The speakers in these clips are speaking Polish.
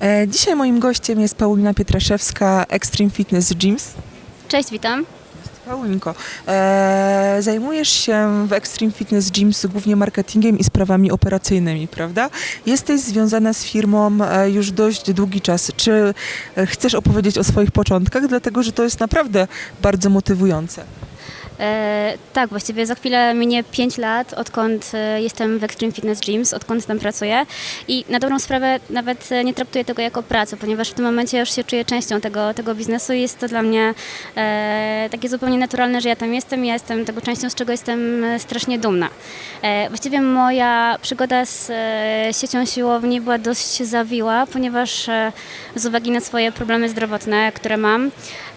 E, Dzisiaj moim gościem jest Paulina Pietraszewska, Extreme Fitness Gyms. Cześć, witam. Paulinko, e, zajmujesz się w Extreme Fitness Gyms głównie marketingiem i sprawami operacyjnymi, prawda? Jesteś związana z firmą e, już dość długi czas. Czy chcesz opowiedzieć o swoich początkach? Dlatego, że to jest naprawdę bardzo motywujące. E, tak, właściwie za chwilę minie 5 lat, odkąd e, jestem w Extreme Fitness Gyms, odkąd tam pracuję. I na dobrą sprawę nawet e, nie traktuję tego jako pracę, ponieważ w tym momencie już się czuję częścią tego, tego biznesu i jest to dla mnie e, takie zupełnie naturalne, że ja tam jestem i ja jestem tego częścią, z czego jestem e, strasznie dumna. E, właściwie moja przygoda z e, siecią siłowni była dość zawiła, ponieważ e, z uwagi na swoje problemy zdrowotne, które mam,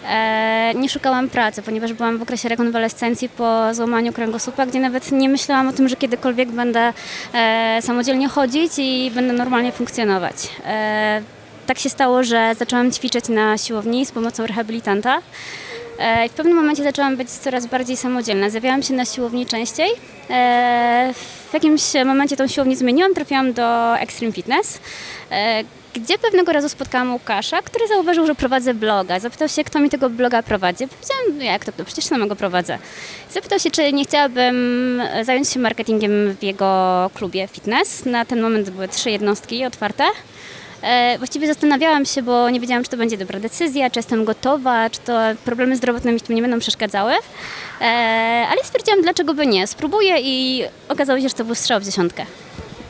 E, nie szukałam pracy, ponieważ byłam w okresie rekonwalescencji po złamaniu kręgosłupa, gdzie nawet nie myślałam o tym, że kiedykolwiek będę e, samodzielnie chodzić i będę normalnie funkcjonować. E, tak się stało, że zaczęłam ćwiczyć na siłowni z pomocą rehabilitanta. E, i w pewnym momencie zaczęłam być coraz bardziej samodzielna. Zjawiałam się na siłowni częściej. W jakimś momencie tą siłownię zmieniłam, trafiłam do Extreme Fitness, gdzie pewnego razu spotkałam Łukasza, który zauważył, że prowadzę bloga. Zapytał się, kto mi tego bloga prowadzi. Powiedziałam, "No jak to, to przecież samego prowadzę. Zapytał się, czy nie chciałabym zająć się marketingiem w jego klubie fitness. Na ten moment były trzy jednostki otwarte. E, Właściwie zastanawiałam się, bo nie wiedziałam, czy to będzie dobra decyzja, czy jestem gotowa, czy to problemy zdrowotne mi tym nie będą przeszkadzały. E, Ale stwierdziłam, dlaczego by nie. Spróbuję i okazało się, że to był strzał w dziesiątkę.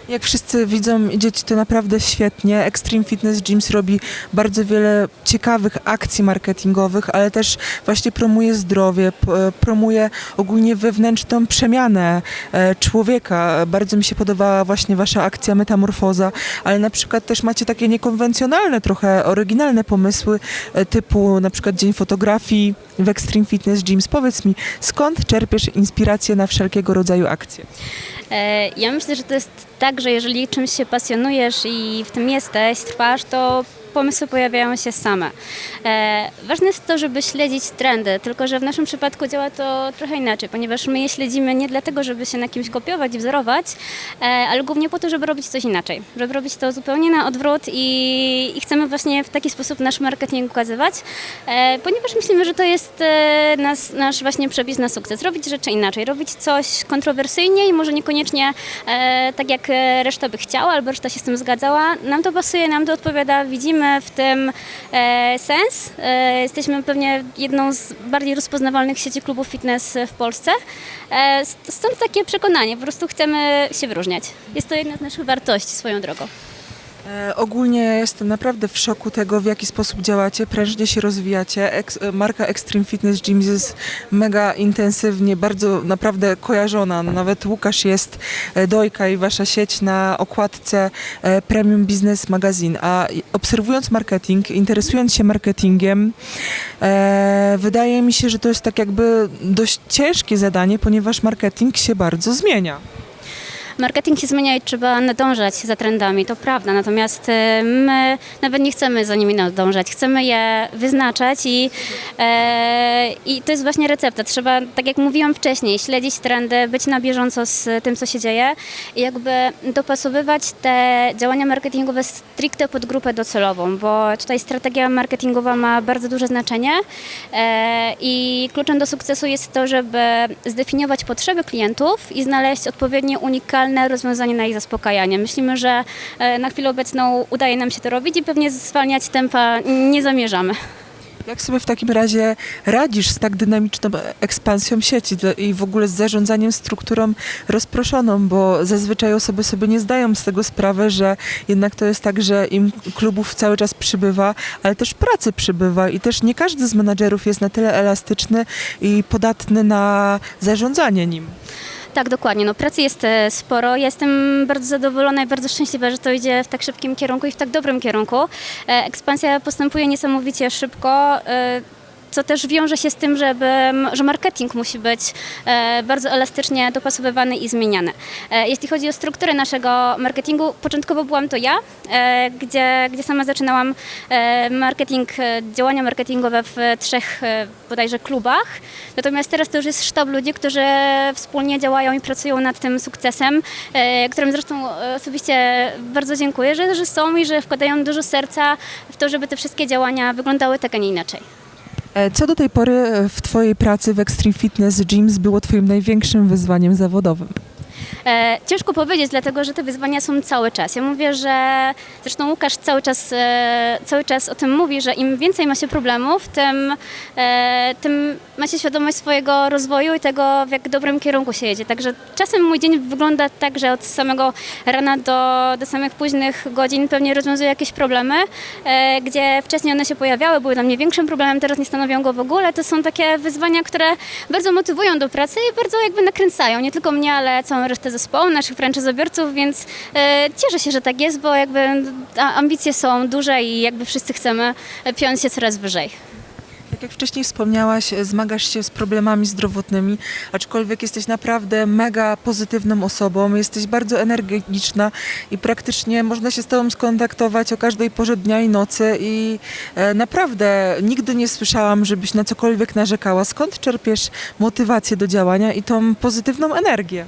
Jak wszyscy widzą, idzie Ci to naprawdę świetnie. Extreme Fitness Gyms robi bardzo wiele ciekawych akcji marketingowych, ale też właśnie promuje zdrowie, promuje ogólnie wewnętrzną przemianę e, człowieka. Bardzo mi się podobała właśnie Wasza akcja Metamorfoza, ale na przykład też macie takie niekonwencjonalne, trochę oryginalne pomysły, e, typu na przykład Dzień Fotografii w Extreme Fitness Gyms. Powiedz mi, skąd czerpiesz inspirację na wszelkiego rodzaju akcje? E, Ja myślę, że to jest tak, że jeżeli czymś się pasjonujesz i w tym jesteś, trwasz, to pomysły pojawiają się same. E, ważne jest to, żeby śledzić trendy, tylko że w naszym przypadku działa to trochę inaczej, ponieważ my je śledzimy nie dlatego, żeby się na kimś kopiować wzorować, e, ale głównie po to, żeby robić coś inaczej, żeby robić to zupełnie na odwrót i, i chcemy właśnie w taki sposób nasz marketing ukazywać, e, ponieważ myślimy, że to jest e, nas, nasz właśnie przepis na sukces. Robić rzeczy inaczej, robić coś kontrowersyjnie i może niekoniecznie e, tak jak reszta by chciała, albo reszta się z tym zgadzała. Nam to pasuje, nam to odpowiada, widzimy w tym e, sens. E, jesteśmy pewnie jedną z bardziej rozpoznawalnych sieci klubów fitness w Polsce. E, st- stąd takie przekonanie, po prostu chcemy się wyróżniać. Jest to jedna z naszych wartości swoją drogą. E, ogólnie jestem naprawdę w szoku tego, w jaki sposób działacie, prężnie się rozwijacie. E, marka Extreme Fitness Gyms jest mega intensywnie, bardzo naprawdę kojarzona. Nawet Łukasz jest, e, Dojka i wasza sieć na okładce Premium Business Magazine. A obserwując marketing, interesując się marketingiem, wydaje mi się, że to jest tak jakby dość ciężkie zadanie, ponieważ marketing się bardzo zmienia. Marketing się zmienia i trzeba nadążać za trendami, to prawda. Natomiast e, my nawet nie chcemy za nimi nadążać, chcemy je wyznaczać i, e, i to jest właśnie recepta. Trzeba, tak jak mówiłam wcześniej, śledzić trendy, być na bieżąco z tym, co się dzieje i jakby dopasowywać te działania marketingowe stricte pod grupę docelową, bo tutaj strategia marketingowa ma bardzo duże znaczenie e, i kluczem do sukcesu jest to, żeby zdefiniować potrzeby klientów i znaleźć odpowiednie rozwiązanie na ich zaspokajanie. Myślimy, że e, na chwilę obecną udaje nam się to robić i pewnie zwalniać tempa nie zamierzamy. Jak sobie w takim razie radzisz z tak dynamiczną ekspansją sieci i w ogóle z zarządzaniem strukturą rozproszoną, bo zazwyczaj osoby sobie nie zdają z tego sprawy, że jednak to jest tak, że im klubów cały czas przybywa, ale też pracy przybywa i też nie każdy z menadżerów jest na tyle elastyczny i podatny na zarządzanie nim. Tak, dokładnie. No, pracy jest e, sporo. Ja Jestem bardzo zadowolona i bardzo szczęśliwa, że to idzie w tak szybkim kierunku i w tak dobrym kierunku. E, Ekspansja postępuje niesamowicie szybko. Co też wiąże się z tym, żeby, że marketing musi być e, bardzo elastycznie dopasowywany i zmieniany. E, jeśli chodzi o strukturę naszego marketingu, początkowo byłam to ja, e, gdzie, gdzie sama zaczynałam marketing, działania marketingowe w trzech bodajże klubach. Natomiast teraz to już jest sztab ludzi, którzy wspólnie działają i pracują nad tym sukcesem, którym zresztą osobiście bardzo dziękuję, że, że są i że wkładają dużo serca w to, żeby te wszystkie działania wyglądały tak, a nie inaczej. E, Co do tej pory e, w Twojej pracy w Extreme Fitness Gyms było Twoim największym wyzwaniem zawodowym? E, ciężko powiedzieć, dlatego że te wyzwania są cały czas. Ja mówię, że zresztą Łukasz cały czas, e, cały czas o tym mówi, że im więcej ma się problemów, tym, e, tym ma się świadomość swojego rozwoju i tego, w jak dobrym kierunku się jedzie. Także czasem mój dzień wygląda tak, że od samego rana do, do samych późnych godzin pewnie rozwiązuję jakieś problemy, e, gdzie wcześniej one się pojawiały, były dla mnie większym problemem, teraz nie stanowią go w ogóle. To są takie wyzwania, które bardzo motywują do pracy i bardzo jakby nakręcają, nie tylko mnie, ale całą resztę zespołu, naszych franczyzobiorców, więc e, cieszę się, że tak jest, bo jakby ambicje są duże i jakby wszyscy chcemy e, piąć się coraz wyżej. Tak jak wcześniej wspomniałaś, e, zmagasz się z problemami zdrowotnymi, aczkolwiek jesteś naprawdę mega pozytywną osobą, jesteś bardzo energiczna i praktycznie można się z Tobą skontaktować o każdej porze dnia i nocy i naprawdę nigdy nie słyszałam, żebyś na cokolwiek narzekała. Skąd czerpiesz motywację do działania i tą pozytywną energię?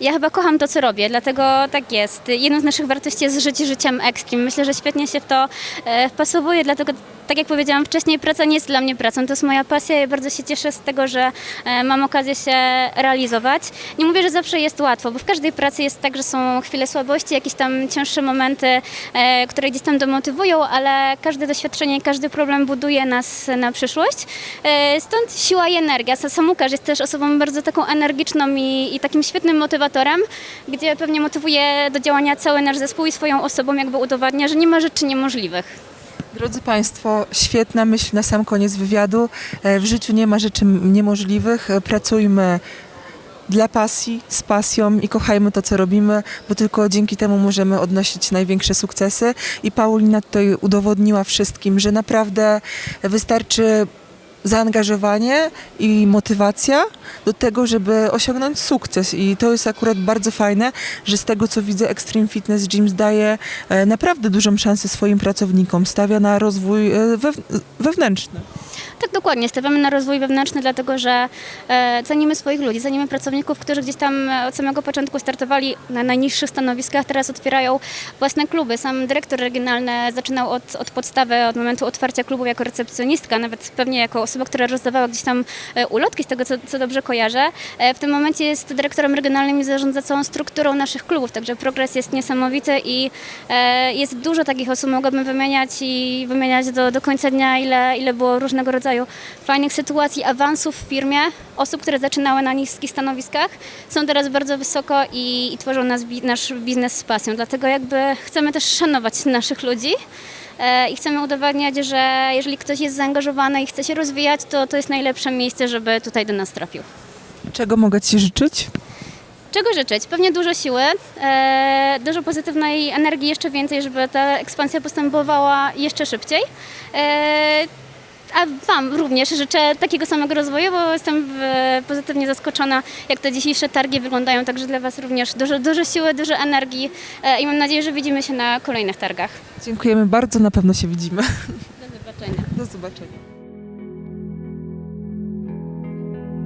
Ja chyba kocham to, co robię, dlatego tak jest. Jedną z naszych wartości jest żyć życiem ekstrem. Myślę, że świetnie się w to e, wpasowuje, dlatego tak jak powiedziałam wcześniej, praca nie jest dla mnie pracą, to jest moja pasja i bardzo się cieszę z tego, że e, mam okazję się realizować. Nie mówię, że zawsze jest łatwo, bo w każdej pracy jest tak, że są chwile słabości, jakieś tam cięższe momenty, e, które gdzieś tam demotywują, ale każde doświadczenie każdy problem buduje nas na przyszłość. Stąd siła i energia. Sam Łukasz jest też osobą bardzo taką energiczną i, i takim świetnym motywatorem, gdzie pewnie motywuje do działania cały nasz zespół i swoją osobą jakby udowadnia, że nie ma rzeczy niemożliwych. Drodzy Państwo, świetna myśl na sam koniec wywiadu. E, W życiu nie ma rzeczy niemożliwych. E, Pracujmy dla pasji, z pasją i kochajmy to, co robimy, bo tylko dzięki temu możemy odnosić największe sukcesy. I Paulina tutaj udowodniła wszystkim, że naprawdę wystarczy zaangażowanie i motywacja do tego, żeby osiągnąć sukces. I to jest akurat bardzo fajne, że z tego co widzę Extreme Fitness Gyms daje e, naprawdę dużą szansę swoim pracownikom, stawia na rozwój e, wew- wewnętrzny. Tak, dokładnie. Stawiamy na rozwój wewnętrzny, dlatego że e, cenimy swoich ludzi, cenimy pracowników, którzy gdzieś tam e, od samego początku startowali na najniższych stanowiskach, teraz otwierają własne kluby. Sam dyrektor regionalny zaczynał od, od podstawy, od momentu otwarcia klubu jako recepcjonistka, nawet pewnie jako osoba, która rozdawała gdzieś tam e, ulotki, z tego co, co dobrze kojarzę. E, w tym momencie jest dyrektorem regionalnym i zarządza całą strukturą naszych klubów, także progres jest niesamowity i e, jest dużo takich osób, mogłabym wymieniać i wymieniać do, do końca dnia, ile, ile było różnego rodzaju fajnych sytuacji, awansów w firmie, osób, które zaczynały na niskich stanowiskach, są teraz bardzo wysoko i, i tworzą nas, nasz biznes z pasją. Dlatego jakby chcemy też szanować naszych ludzi e, i chcemy udowadniać, że jeżeli ktoś jest zaangażowany i chce się rozwijać, to to jest najlepsze miejsce, żeby tutaj do nas trafił. Czego mogę Ci życzyć? Czego życzyć? Pewnie dużo siły, e, dużo pozytywnej energii, jeszcze więcej, żeby ta ekspansja postępowała jeszcze szybciej. E, a Wam również życzę takiego samego rozwoju, bo jestem e, pozytywnie zaskoczona, jak te dzisiejsze targi wyglądają. Także dla Was również dużo, dużo siły, dużo energii e, i mam nadzieję, że widzimy się na kolejnych targach. Dziękujemy bardzo, na pewno się widzimy. Do zobaczenia. Do zobaczenia.